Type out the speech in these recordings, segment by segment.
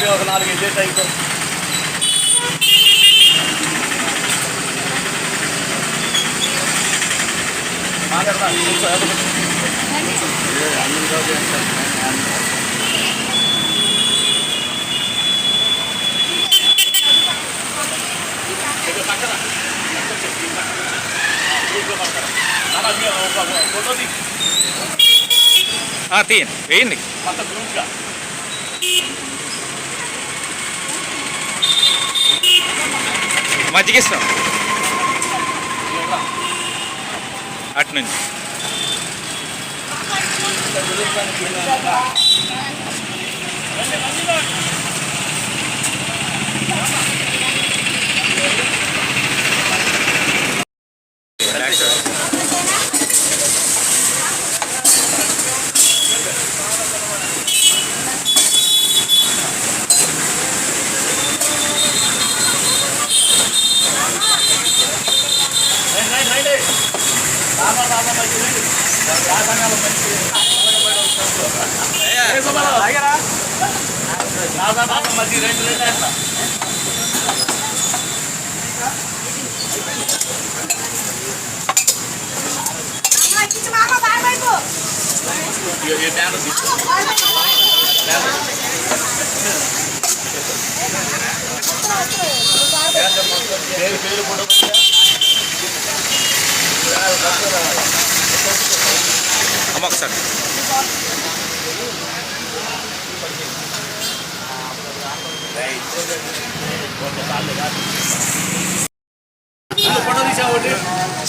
ఇవే ఒక నాలుగు ఇదే టైపు. తీయండి వేయండి. మొత్తం గ్రూప్గా. మజ్జిగిస్తాం. అటు నుంచి. రండి, రండి, రండి. రామా, రామా, మంచి రండి. రాజంగాల మంచి. ఏ సుబ్బారావు? రాజా, మంచి రండి, రండి పేరు పేరు అమ్మ ఒకసారి.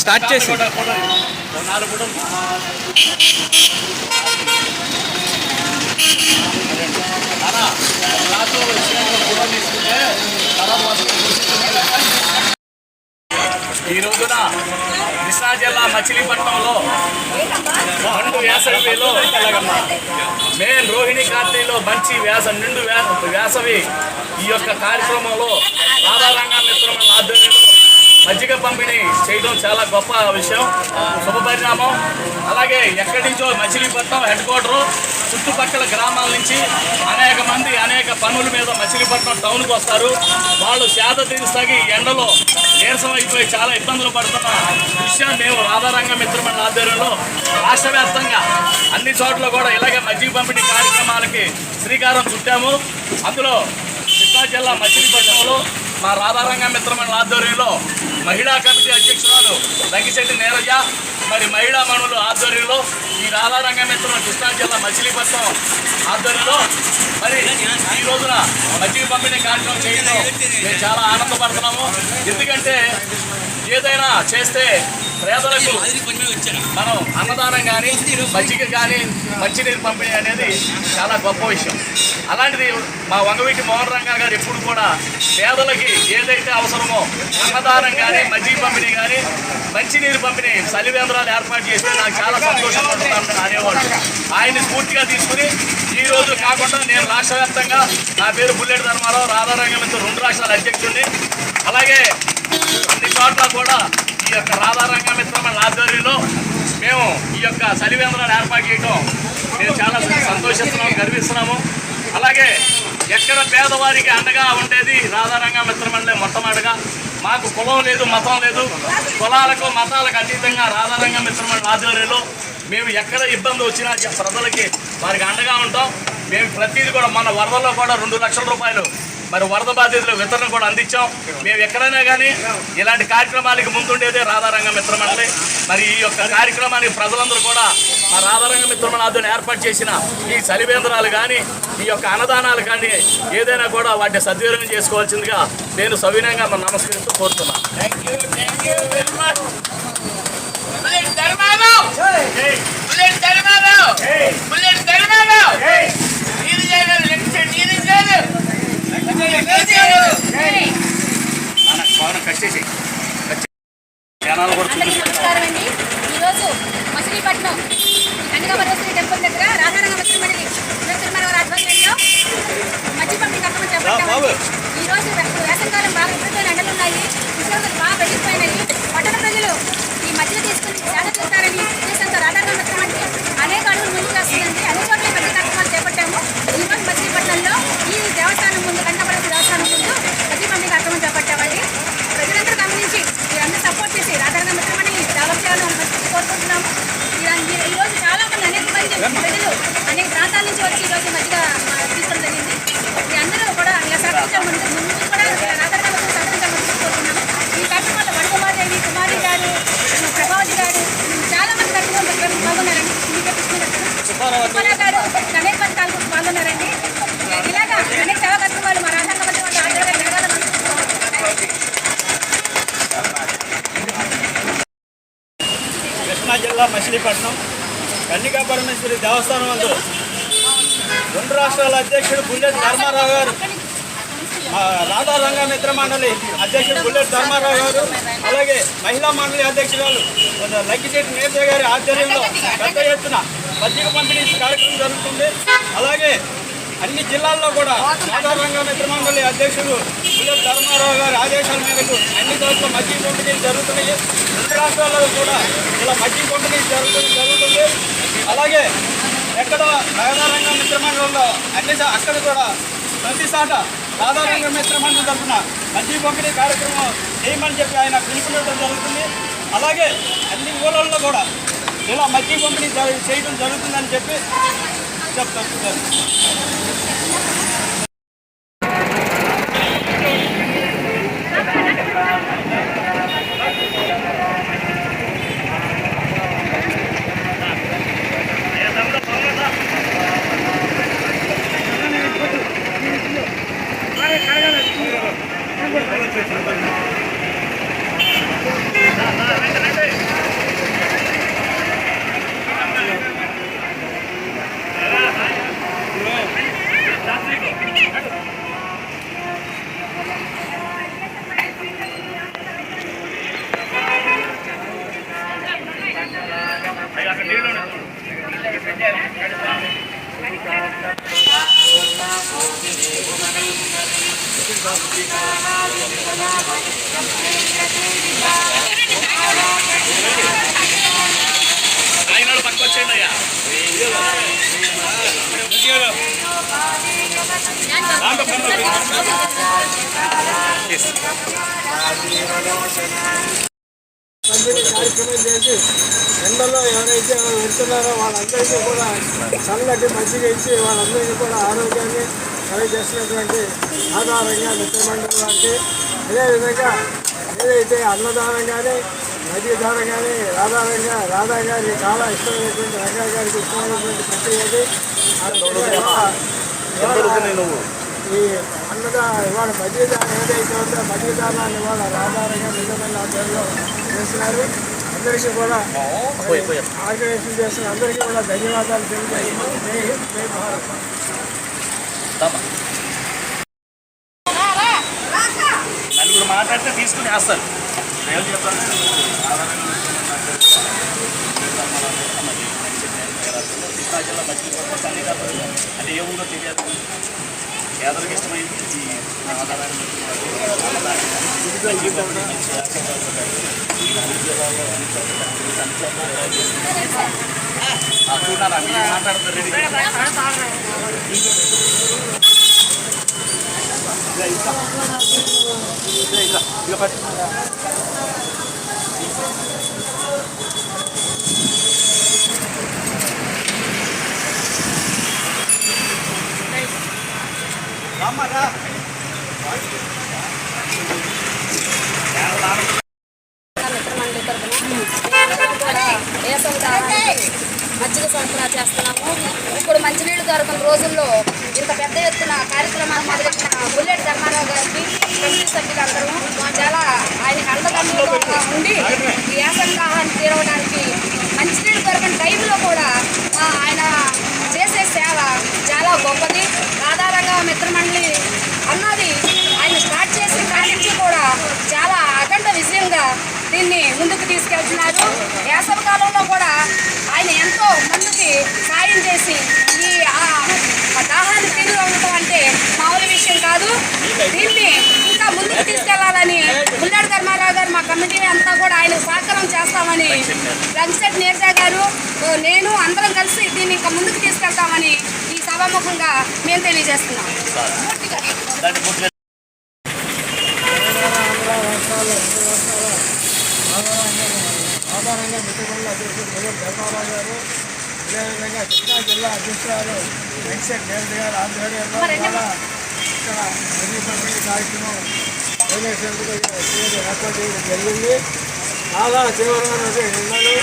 స్టార్ట్ చేసి. ఈ రోజున కృష్ణా జిల్లా మచిలీపట్నంలో మండు వేసవిలో మెయిన్ రోహిణి కార్తీలో మంచి వ్యాస నిండు వేసవి ఈ యొక్క కార్యక్రమంలో రాధారంగా మిత్రమైన ఆధ్వర్యంలో మజ్జిగ పంపిణీ చేయడం చాలా గొప్ప విషయం శుభ పరిణామం. అలాగే ఎక్కడి నుంచో మచిలీపట్నం హెడ్ క్వార్టరు చుట్టుపక్కల గ్రామాల నుంచి అనేక మంది అనేక పనుల మీద మచిలీపట్నం టౌన్కి వస్తారు. వాళ్ళు సేద తీరుస్తాగి ఎండలో నీరసం అయిపోయి చాలా ఇబ్బందులు పడుతున్న విషయం మేము రాధారంగ మిత్రమైన ఆధ్వర్యంలో రాష్ట్ర వ్యాప్తంగా అన్ని చోట్ల కూడా ఇలాగే మజ్జిగ పంపిణీ కార్యక్రమాలకి శ్రీకారం చుట్టాము. అందులో కృష్ణా జిల్లా మచిలీపట్నంలో మా రాధారంగ మిత్రమైన ఆధ్వర్యంలో మహిళా కమిటీ అధ్యక్షురాలు రంగిశెట్టి నీరజ మరి మహిళా మనులు ఆధ్వర్యంలో ఈ రాధారంగ కృష్ణా జిల్లా మచిలీపట్నం ఆధ్వర్యంలో మరి ఈ రోజున మజ్జిగ పంపిణీ కార్యక్రమం చేయడం మేము చాలా ఆనందపడుతున్నాము. ఎందుకంటే ఏదైనా చేస్తే పేదలకు మనం అన్నదానం కానీ మజ్జిగ కానీ మంచినీరు పంపిణీ అనేది చాలా గొప్ప విషయం. అలాంటిది మా వంగవీటి మోహన్ రంగా గారు ఎప్పుడు కూడా పేదలకి ఏదైతే అవసరమో అన్నదానం కానీ మజ్జిగ పంపిణీ కానీ మంచినీరు పంపిణీ సలివేంద్రాలు ఏర్పాటు చేస్తే నాకు చాలా సంతోషంగా పడుతున్నాను అనేవాడు ఆయన్ని స్ఫూర్తిగా తీసుకుని ఈ రోజు కాకుండా నేను రాష్ట్ర వ్యాప్తంగా నా పేరు బుల్లెట్ ధర్మారావు రాధారంగంతో రెండు రాష్ట్రాల అధ్యక్షుడిని. అలాగే అన్ని చోట్ల కూడా ఈ యొక్క రాధారంగ మిత్రమైన ఆధ్వర్యంలో మేము ఈ యొక్క చలివేంద్రాలు ఏర్పాటు చేయడం మేము చాలా సంతోషిస్తున్నాము గర్విస్తున్నాము. అలాగే ఎక్కడ పేదవారికి అండగా ఉండేది రాధారంగ మిత్రమండలే మొట్టమొదటిగా. మాకు కులం లేదు మతం లేదు. కులాలకు మతాలకు అతీతంగా రాధారంగ మిత్రమండలి ఆధ్వర్యంలో మేము ఎక్కడ ఇబ్బంది వచ్చినా ప్రజలకి వారికి అండగా ఉంటాం. మేము ప్రతిదీ కూడా మన వరదల్లో కూడా రెండు లక్షల రూపాయలు మరి వరద బాధితులకు వితరణ కూడా అందించాం. మేము ఎక్కడైనా కానీ ఇలాంటి కార్యక్రమాలకి ముందుండేదే రాధారంగ మిత్రమండలి మరి ఈ యొక్క కార్యక్రమానికి ప్రజలందరూ కూడా మా రాధారంగ మిత్రమండలి ఆధ్వర్యంలో ఏర్పాటు చేసిన ఈ సలివేంద్రాలు కానీ ఈ యొక్క అన్నదానాలు కానీ ఏదైనా కూడా వాటిని సద్వినియోగం చేసుకోవాల్సిందిగా నేను సవినయంగా మన నమస్కరిస్తూ కోరుతున్నాను. ధర్మారావు! బుల్లెట్ కట్ చేసి జనాలు కూడా చూపిస్తారు నమస్కారం అండి ఈరోజు మచిలీపట్నం కన్నికాపరమేశ్వరి టెంపుల్ దగ్గర రాధారంగ మచిలీమణి తిరుమల ఆధ్వర్యంలో మధ్య పంపిణీ కార్యక్రమం చేపట్టామండి ఈ రోజు వే- వేసవికాలం బాగా విపరీతమైన ఎండలు ఉన్నాయి ఉష్ణోగ్రతలు బాగా పెరిగిపోయినాయి పట్టణ ప్రజలు ఈ మధ్యలో తీసుకుని సేద తీస్తారని ఉద్దేశంతో రాధారంగ మిత్రం అంటే అనేక అడుగులు ముందుకు వస్తుందండి అనేక ఈరోజు మధ్యగా తీసుకోవడం జరిగింది మీ అందరూ కూడా ఇలా సహకరించాలి ముందు ముందు కూడా రాధారణ సహకరించాలని కోరుతున్నాము ఈ కార్యక్రమం వల్ల వడకుమారి కుమారి గారు ప్రభావతి గారు చాలా మంది కార్యక్రమం పాల్గొన్నారండి మీకే కృష్ణ సుబ్బారావు గారు అనేక మంది కార్యక్రమం పాల్గొన్నారండి ఇలాగా అనేక సేవా కార్యక్రమాలు మా రాధారణ మధ్య వాళ్ళ ఆధ్వర్యంలో జరగాలని కృష్ణా జిల్లా మచిలీపట్నం కన్నికా పరమేశ్వరి దేవస్థానం నందు రెండు రాష్ట్రాల అధ్యక్షుడు బుల్లెట్ ధర్మారావు గారు రాధా రంగ మిత్ర మండలి అధ్యక్షుడు బుల్లెట్ ధర్మారావు గారు అలాగే మహిళా మండలి అధ్యక్షురాలు లక్కిశెట్టి నేత గారి ఆధ్వర్యంలో పెద్ద ఎత్తున పత్రిక పంపిణీ కార్యక్రమం జరుగుతుంది. అలాగే అన్ని జిల్లాల్లో కూడా రాధా రంగ మిత్ర మండలి అధ్యక్షుడు బుల్లెట్ ధర్మారావు గారి ఆదేశాల మేరకు అన్ని చోట్ల మద్యం పంపిణీలు జరుగుతున్నాయి. రెండు రాష్ట్రాల్లో కూడా ఇలా మద్యం పంపిణీ జరుగుతుంది జరుగుతుంది. అలాగే ఎక్కడ రాధారంగ మిత్రమండలంలో అన్ని అక్కడ కూడా ప్రతి సాట రాధారంగ మిత్రమండలి తరఫున మద్యం పంపిణీ కార్యక్రమం చేయమని చెప్పి ఆయన పిలుపునివ్వడం జరుగుతుంది. అలాగే అన్ని ఊళ్ళల్లో కూడా ఇలా మద్యం పంపిణీ చేయడం జరుగుతుందని చెప్పి చెప్తాను కార్యక్రమం చేసి ఎండలో ఎవరైతే వెళ్తున్నారో వాళ్ళందరికీ కూడా చల్లటి మంచిగా ఇచ్చి వాళ్ళందరికీ కూడా ఆరోగ్యాన్ని కలుగజేసినటువంటి ఆధారంగా మిత్రమండలి వారికి అదేవిధంగా ఏదైతే అన్నదానం కానీ దానం కానీ రాధారంగా రాధా గారికి చాలా ఇష్టమైనటువంటి రంగా గారికి ఇష్టమైనటువంటి ప్రతి ఏది ఈ అన్నదా ఇవాళ మధ్యదానం ఏదైతే ఉందో మధ్యదానాన్ని ఇవాళ రాధారంగా నిజమైన ఆధ్వర్యంలో చేస్తున్నారు. అందరికీ కూడా ఆర్గనైజేషన్ చేసిన అందరికీ కూడా ధన్యవాదాలు తెలియజేస్తున్నాం జై హింద్ జై భారత్. నలుగురు మాట్లాడితే తీసుకుని వేస్తారు. ఏం చెప్తాను జిల్లా మధ్యలో సన్నిధానం అంటే ఏ ఊళ్ళో తెలియదు. పేదలకు ఇష్టమైంది ఈ ఆధారాన్ని చూడాలి అన్ని మాట్లాడతారు రెడీ ఇక రోజుల్లో ఇంత పెద్ద ఎత్తున కార్యక్రమాన్ని మొదలెట్టిన బుల్లెట్ ధర్మారావు గారికి కమిటీ సభ్యులందరూ చాలా ఆయన అండదండలుగా ఉండి ఈ వేసవి తీరవడానికి మంచినీళ్ళు దొరకని టైంలో కూడా ఆయన చేసే సేవ చాలా గొప్పది. ఆధారంగా మిత్రమండలి అన్నది ఆయన స్టార్ట్ చేసిన కాడి నుంచి కూడా చాలా అఖండ విజయంగా దీన్ని ముందుకు తీసుకెళ్తున్నారు. వేసవి కాలంలో కూడా ఆయన ఎంతో మందికి సాయం చేసి విషయం కాదు? దీన్ని ఇంకా ముందుకు తీసుకెళ్ళాలని బుల్లెట్ ధర్మారావు గారు మా కమిటీ అంతా కూడా ఆయన సహకారం చేస్తామని రంగశెట్టి నీరజ గారు నేను అందరం కలిసి దీన్ని ఇంకా ముందుకు తీసుకెళ్తామని ఈ సభాముఖంగా మేము తెలియజేస్తున్నాం. ఆధారంగా మిత్రమండలి అధ్యక్షుడు ధర్మారావు గారు అదేవిధంగా కృష్ణా జిల్లా అధ్యక్షురాలు వెంకటేశ్వర దేవత గారి ఆధ్వర్యంలో ఇక్కడ మసీదు పంపిణీ కార్యక్రమం నిర్వహించేందుకు ఏర్పాటు చేయడం జరిగింది. చాలా తీవ్రమైనటువంటి ఎండలు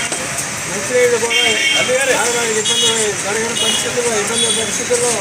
మంచినీళ్ళు కూడా ఇబ్బంది జరగని పరిస్థితుల్లో ఇబ్బంది పరిస్థితుల్లో